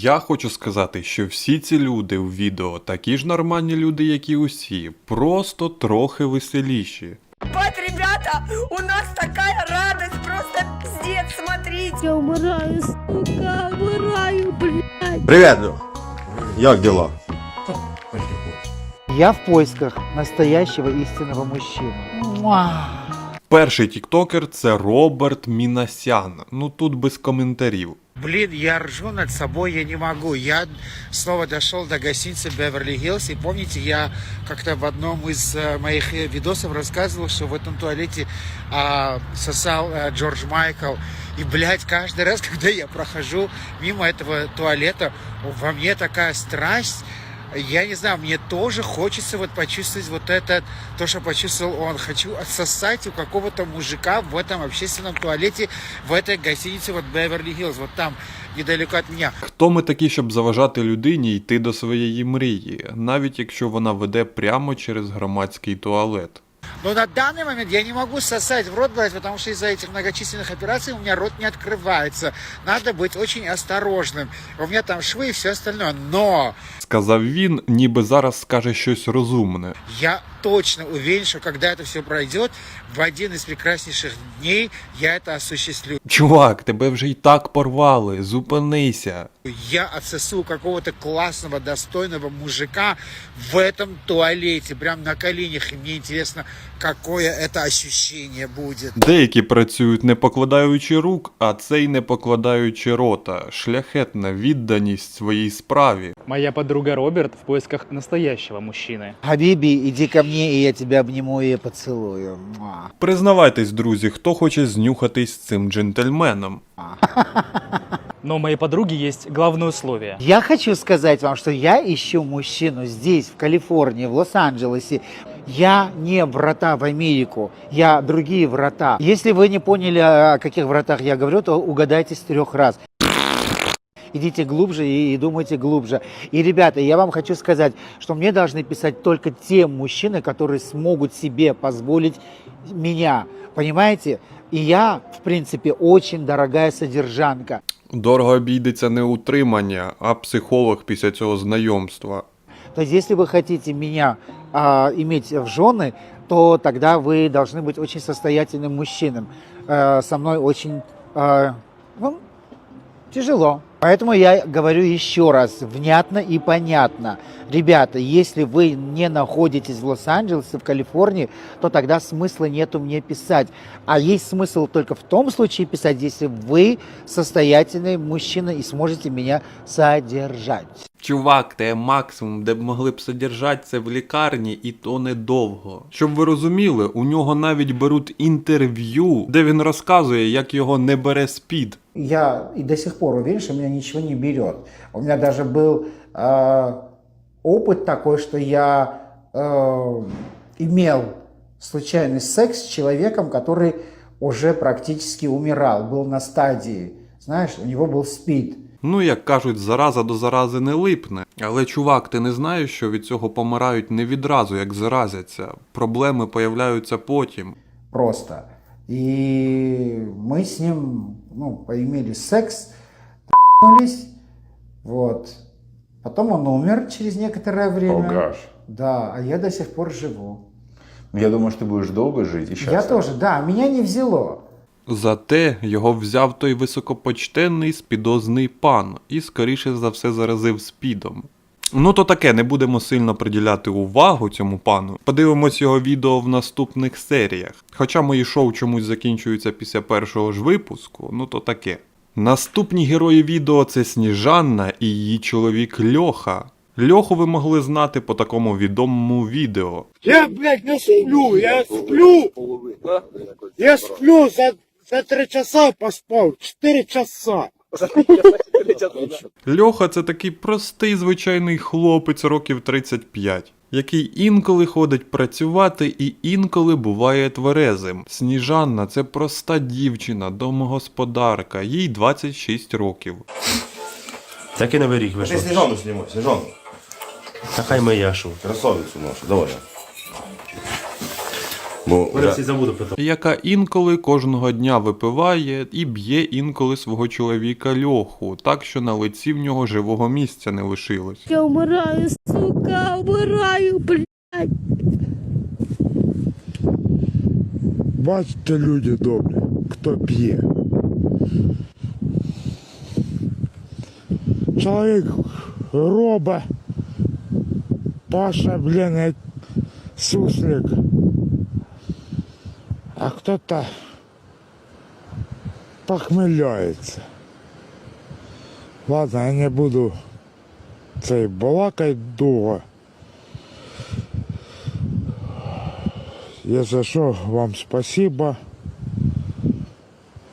Я хочу сказати, що всі ці люди в відео такі ж нормальні люди, як і усі, просто трохи веселіші. Вот, ребята, у нас такая радость, просто пиздец, смотрите. Я умираю, сука, умираю, блядь. Привет, Як дела? Я в поисках настоящего истинного мужчины. Муа. Перший тіктокер це Роберт Мінасян. Ну тут без коментарів. Блин, я ржу над собой, я не могу. Я снова дошел до гостиницы Беверли-Хиллз. И помните, я как-то в одном из э, моих э, видосов рассказывал, что в этом туалете а, сосал э, Джордж Майкл. И, блядь, каждый раз, когда я прохожу мимо этого туалета, во мне такая страсть. Я не знаю, мне тоже хочется вот почувствовать вот это, то, что почувствовал он. Хочу отсосать у какого-то мужика в этом общественном туалете, в этой гостинице вот Беверли-Хиллз, вот там, недалеко от меня. Хто ми такі, щоб заважати людині йти до своєї мрії, навіть якщо вона веде прямо через громадський туалет? Но на данный момент я не могу сосать в рот брать, потому что из-за этих многочисленных операций у меня рот не открывается. Надо быть очень осторожным. У меня там швы и все остальное. Но Сказав він, ніби зараз скаже щось розумне. я точно уверен, что когда это все пройдет, в один из прекраснейших дней я это осуществлю. Чувак, тебе вже й так порвали, зупинися. Я отсосу какого-то классного, достойного мужика в этом туалете, прям на коленях. И мне интересно, какое это ощущение будет. Деякі працюють не покладаючи рук, а цей не покладаючи рота. Шляхетна відданість своїй справі. Моя подруга Роберт в поисках настоящего мужчины. Хабиби, иди ко мне, и я тебя обниму и поцелую. Муа. Признавайтесь, друзі, хто хоче знюхатись з цим джентльменом. Но у моей подруги есть главное условие. Я хочу сказать вам, что я ищу мужчину здесь, в Калифорнии, в Лос-Анджелесе. Я не врата в Америку, я другие врата. Если вы не поняли, о каких вратах я говорю, то угадайте с трех раз. Идите глубже и, и думайте глубже. И, ребята, я вам хочу сказать, что мне должны писать только те мужчины, которые смогут себе позволить меня. Понимаете? И я, в принципе, очень дорогая содержанка. Дорого обійдеться не утримання, а психолог після цього знайомства. То есть, если вы хотите меня а, иметь в жены, то тогда вы должны быть очень состоятельным мужчином. Э, со мной очень э, ну, тяжело. Поэтому я говорю еще раз, внятно и понятно. Ребята, если вы не находитесь в Лос-Анджелесе, в Калифорнии, то тогда смысла нету мне писать. А есть смысл только в том случае писать, если вы состоятельный мужчина и сможете меня содержать. Чувак, те максимум, де б могли б содержати це в лікарні, і то недовго. Щоб ви розуміли, у нього навіть беруть інтерв'ю, де він розказує, як його не бере спід. я и до сих пор уверен, что меня ничего не берет. У меня даже был э, опыт такой, что я э, имел случайный секс с человеком, который уже практически умирал, был на стадии. Знаешь, у него был СПИД. Ну, як кажуть, зараза до зарази не липне. Але чувак, ти не знаєш, що від цього помирають не відразу, як заразяться. Проблеми появляються потім. просто. И мы с ним, ну, поимели секс, ***нулись, вот. Потом он умер через некоторое время. Алкаш. Да, а я до сих пор живу. Я думаю, что ты будешь долго жить и Я счастлив. тоже, да, меня не взяло. Зате його взяв той високопочтенний спідозний пан і скоріше за все заразив спідом. Ну то таке, не будемо сильно приділяти увагу цьому пану. Подивимось його відео в наступних серіях. Хоча мої шоу чомусь закінчуються після першого ж випуску, ну то таке. Наступні герої відео це Сніжанна і її чоловік Льоха. Льоху ви могли знати по такому відомому відео. Я, блядь, не сплю, я сплю. Я сплю, за, за три часа поспал, четыре часа. Льоха це такий простий звичайний хлопець років 35, який інколи ходить працювати і інколи буває тверезим. Сніжанна це проста дівчина, домогосподарка, їй 26 років. Так і новий рік Ты вийшов. сніжану снимай, сніжану. Та хай моя шо. Красавицю нашу, давай. Бо і забуду про те. яка інколи кожного дня випиває і б'є інколи свого чоловіка Льоху, так що на лиці в нього живого місця не лишилось. Я умираю, сука, умираю, блядь. Бачите, люди добрі, хто п'є. Чоловік робить, Паша, блін, суслик. А хто-то похмеляється. Ладно, я не буду цей балакать довго. Если что, вам спасибо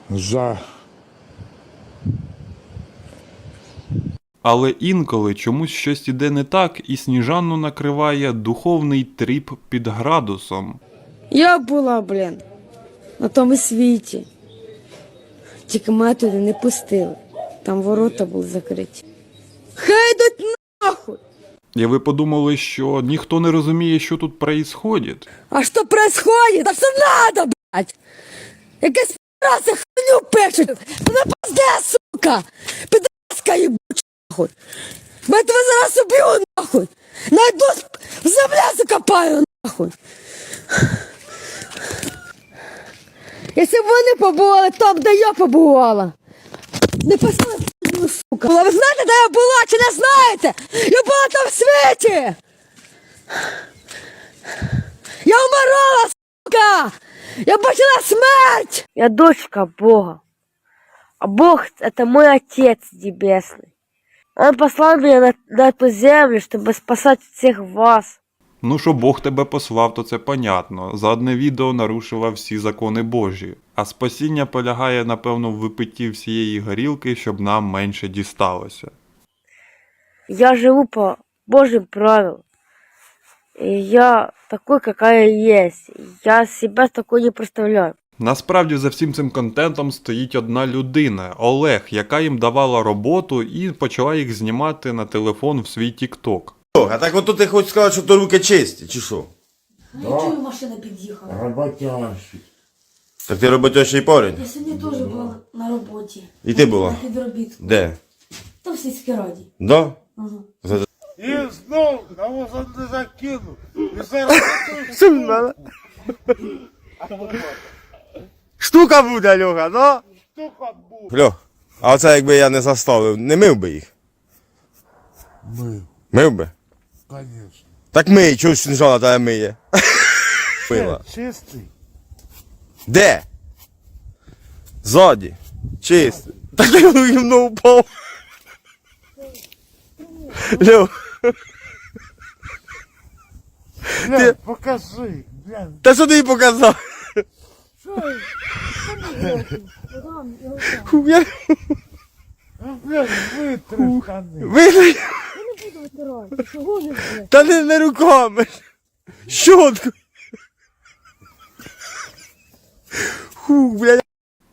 за Але інколи чомусь щось іде не так, і сніжанну накриває духовний тріп під градусом. Я була, блін, на тому світі. Тільки мене туди не пустили. Там ворота були закриті. Хай йдуть нахуй! І ви подумали, що ніхто не розуміє, що тут происходит? А що происходит? А що надо, блядь? Якась пидаси хуйню пишуть! Вона пизде, сука! Підаска їбуча, нахуй! Я тебе зараз уб'ю, нахуй! Найду в землю закопаю, нахуй! Якщо б вони побували там, де я побувала, не писали, б, сука. Була. Ви знаєте, де я була, чи не знаєте? Я була там в світі! Я умирала, сука! Я бачила смерть! Я дочка Бога. А Бог — это мой Отец Небесный. Он послал меня на, на эту землю, чтобы спасать всех вас. Ну, що Бог тебе послав, то це понятно. За одне відео нарушила всі закони Божі. А спасіння полягає, напевно, в випитті всієї горілки, щоб нам менше дісталося. Я живу по Божьим правилам. Я такой, какая я есть. Я себя такой не представляю. Насправді за всім цим контентом стоїть одна людина Олег, яка їм давала роботу і почала їх знімати на телефон в свій TikTok. А так от ти хочеш сказати, що то руки чисті, чи що? Чую, машина під'їхала. роботящий. Так ти роботящий парень. Я сьогодні теж була на роботі. І ти була? На підробітку. Де? Та в сільській раді. Да? І знов на вас не закину. І зараз Штука буде, Льоха, да? штука буде. Льох, а оце якби я не заставив, не мив би їх? Ми, Мив би? Звісно. Так мий, чого ж сніжана тебе миє? Мила. Чистий. Де? Ззаді. Чисто. Так ти в гімно упав. Льох, Блін, покажи. Блін, та що ти їй показав? Ху, я- блін, витри штани. Та не, не руками. Щотку. Ху, блядь.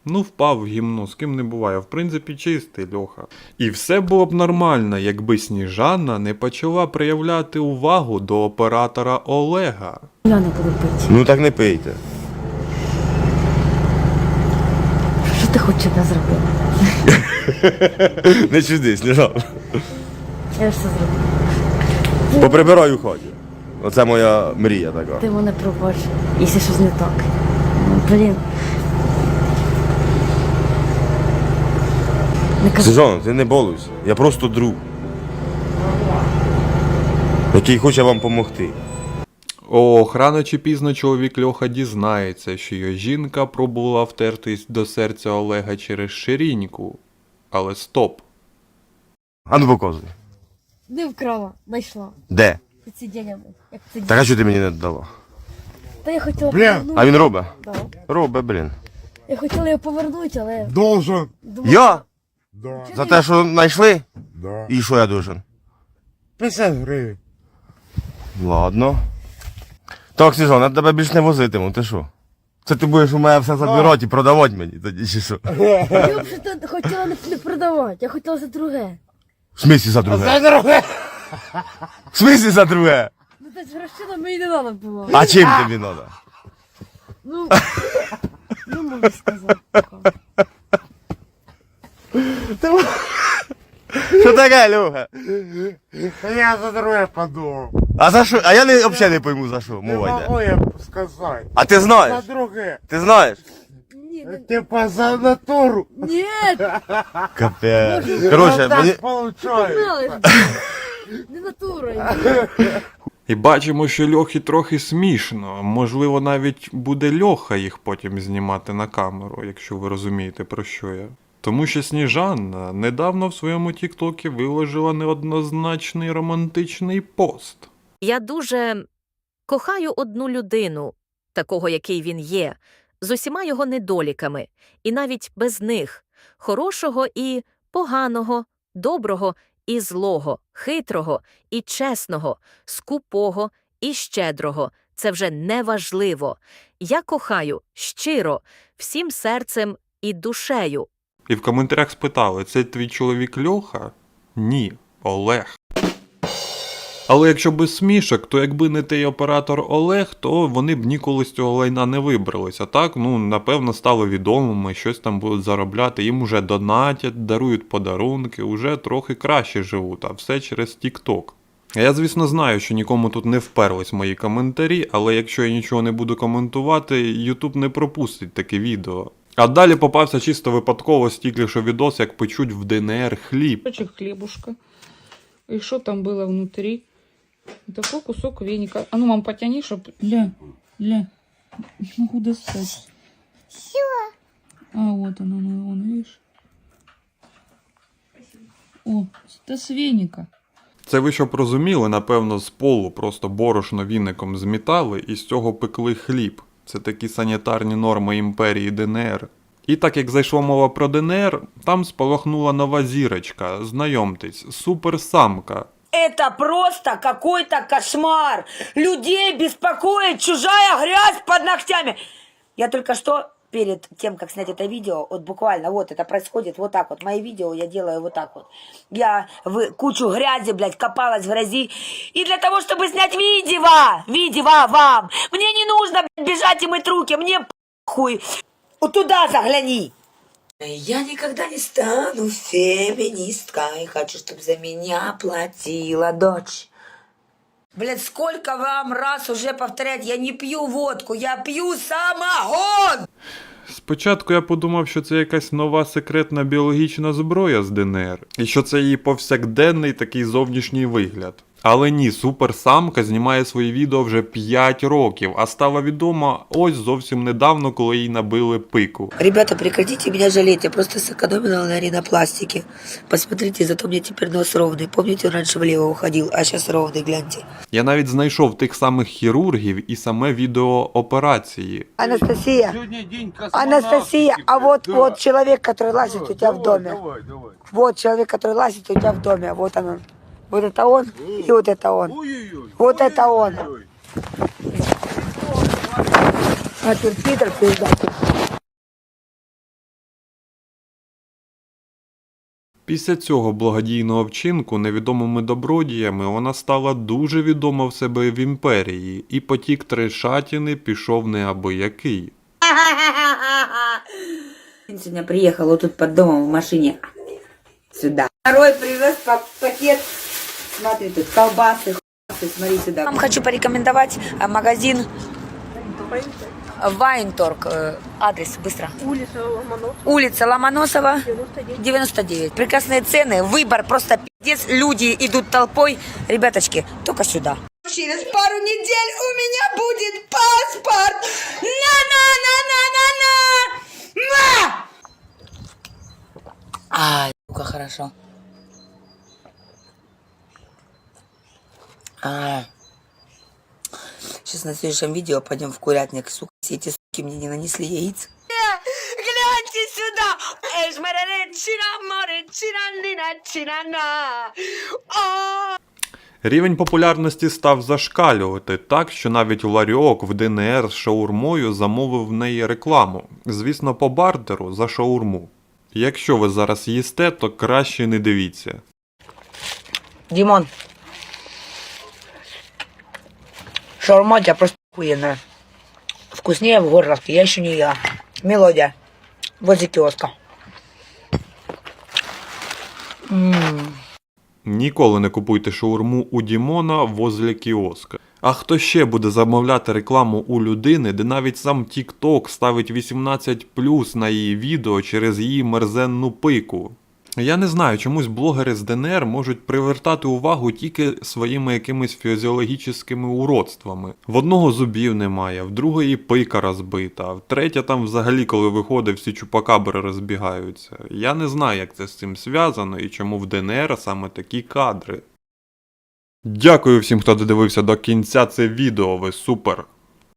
Ну, впав в гімно, з ким не буває. В принципі, чистий Льоха. І все було б нормально, якби Сніжана не почала проявляти увагу до оператора Олега. Я не буду пити. Ну так не пийте. Що ти хочеш щоб я зробила? Не чуди, Я все зробила. Поприбирай у хаті. Оце моя мрія така. Ти мене пробач, якщо щось не так. Блін. Не кажи. Сніжана, ти не балуйся. Я просто друг. Який хоче вам допомогти. Ох, рано чи пізно чоловік Льоха дізнається, що його жінка пробувала втертись до серця Олега через ширіньку. Але стоп. А ну показуй. Не вкрала, знайшла. Де? Під сидіннями. Як це Так а що ти мені не дала? Та я хотіла Блін. повернути. А він робить? Да. Робить, блін. Я хотіла його повернути, але Должен. думала, Я? Да. За те, що знайшли? Да. І що я должен? 50 гривень. Ладно. Так, Сніжан, я тебе більш не возитиму, ти що? Це ти будеш у мене все забирати і продавати мені тоді чи що? я взагалі хотіла не, не продавати, я хотіла за друге. В смислі за друге? друге. В смислі за друге? Ну ти ж грошина мені не треба було. А чим тобі треба? Ну, ну можу сказати. Що таке, Люха? Я за друге подумав. А за що? А я не, взагалі не пойму за що Не мова йде. можу я сказати. А ти За знаєш? друге. Ти знаєш? Не- Типа за натуру. ні, Капець. Коротше, так мені... получається. не натурою. І бачимо, що Льохі трохи смішно. Можливо, навіть буде Льоха їх потім знімати на камеру, якщо ви розумієте про що я. Тому що Сніжанна недавно в своєму Тіктокі виложила неоднозначний романтичний пост. Я дуже кохаю одну людину, такого, який він є, з усіма його недоліками, і навіть без них хорошого і поганого, доброго і злого, хитрого і чесного, скупого і щедрого. Це вже неважливо. Я кохаю щиро, всім серцем і душею. І в коментарях спитали: це твій чоловік Льоха? Ні, Олег. Але якщо без смішок, то якби не той оператор Олег, то вони б ніколи з цього лайна не вибралися. Так, ну напевно, стали відомими, щось там будуть заробляти, їм уже донатять, дарують подарунки, уже трохи краще живуть, а все через TikTok. Я, звісно, знаю, що нікому тут не вперлись мої коментарі, але якщо я нічого не буду коментувати, YouTube не пропустить таке відео. А далі попався чисто випадково стільки що відос, як печуть в ДНР хліб. хлебушка. И что там было внутри? Такой кусок веника. А ну, мам, потяни, чтоб... Ля, ля. Не могу достать. Все. А, вот оно, ну, вон, видишь? О, это с веника. Це ви щоб розуміли, напевно, з полу просто борошно віником змітали і з цього пекли хліб. Це такі санітарні норми імперії ДНР. І так як зайшла мова про ДНР, там спалахнула нова зірочка. Знайомтесь, суперсамка. Это просто какой-то кошмар. Людей беспокоит чужая грязь под ногтями. Я только что перед тем, как снять это видео, вот буквально вот это происходит вот так вот. Мои видео я делаю вот так вот. Я в кучу грязи, блядь, копалась в грязи. И для того, чтобы снять видео, видео вам, мне не нужно бежать и мыть руки, мне хуй. Вот туда загляни. Я никогда не стану феминисткой. Хочу, чтобы за меня платила дочь. Блядь, сколько вам раз уже повторять, я не пью водку, я пью самогон! Спочатку я подумав, що це якась нова секретна біологічна зброя з ДНР, і що це її повсякденний такий зовнішній вигляд. Але ні, суперсамка знімає свої відео вже 5 років, а стала відома ось зовсім недавно, коли їй набили пику. Ребята, прекратите меня жалеть, я просто сэкономила на ринопластике. Посмотрите, зато у меня теперь нос ровный. Помните, он раньше влево уходил, а сейчас ровный, гляньте. Я навіть знайшов тих самих хірургів і саме відео операції. Анастасия, Анастасия, а вот, вот человек, который лазит у тебя в доме. Вот человек, который лазит у тебя в доме, вот он. Вот это он и вот это он. Вот это он. А ты Питер, пиздатый. Після цього благодійного вчинку невідомими добродіями вона стала дуже відома в себе в імперії, і потік трешатіни пішов неабиякий. Сегодня приехал вот тут под домом в машине. Сюда. Второй привез па- пакет. Смотри, тут колбасы, смотри сюда. Вам хочу порекомендовать а, магазин Вайнторг. Э, Адрес, быстро. Улиця Ломоносова. Улица Ломоносова, 99. 99. Прекрасные цены, выбор просто пиздец. Люди идут толпой. Ребяточки, только сюда. Через пару недель у меня будет паспорт. На-на-на-на-на-на! На! Ай, сука, хорошо. Сейчас на следующем видео пойдем в курятник. Сука, все эти суки мне не нанесли яиц. Гляньте сюда! Рівень популярності став зашкалювати так, що навіть ларьок в ДНР з шаурмою замовив в неї рекламу. Звісно, по бартеру за шаурму. Якщо ви зараз їсте, то краще не дивіться. Димон. Шаурма тебя просто охуенная. Вкуснее в горловке, я еще не ела. Мелодия. Возле киоска. М. Ніколи не купуйте шаурму у Дімона возле кіоска. А хто ще буде замовляти рекламу у людини, де навіть сам TikTok ставить 18 на її відео через її мерзенну пику? Я не знаю, чомусь блогери з ДНР можуть привертати увагу тільки своїми якимись фізіологічними уродствами. В одного зубів немає, в другої пика розбита, в третя там взагалі, коли виходить, всі чупакабри розбігаються. Я не знаю, як це з цим зв'язано і чому в ДНР саме такі кадри. Дякую всім, хто додивився до кінця це відео, ви супер!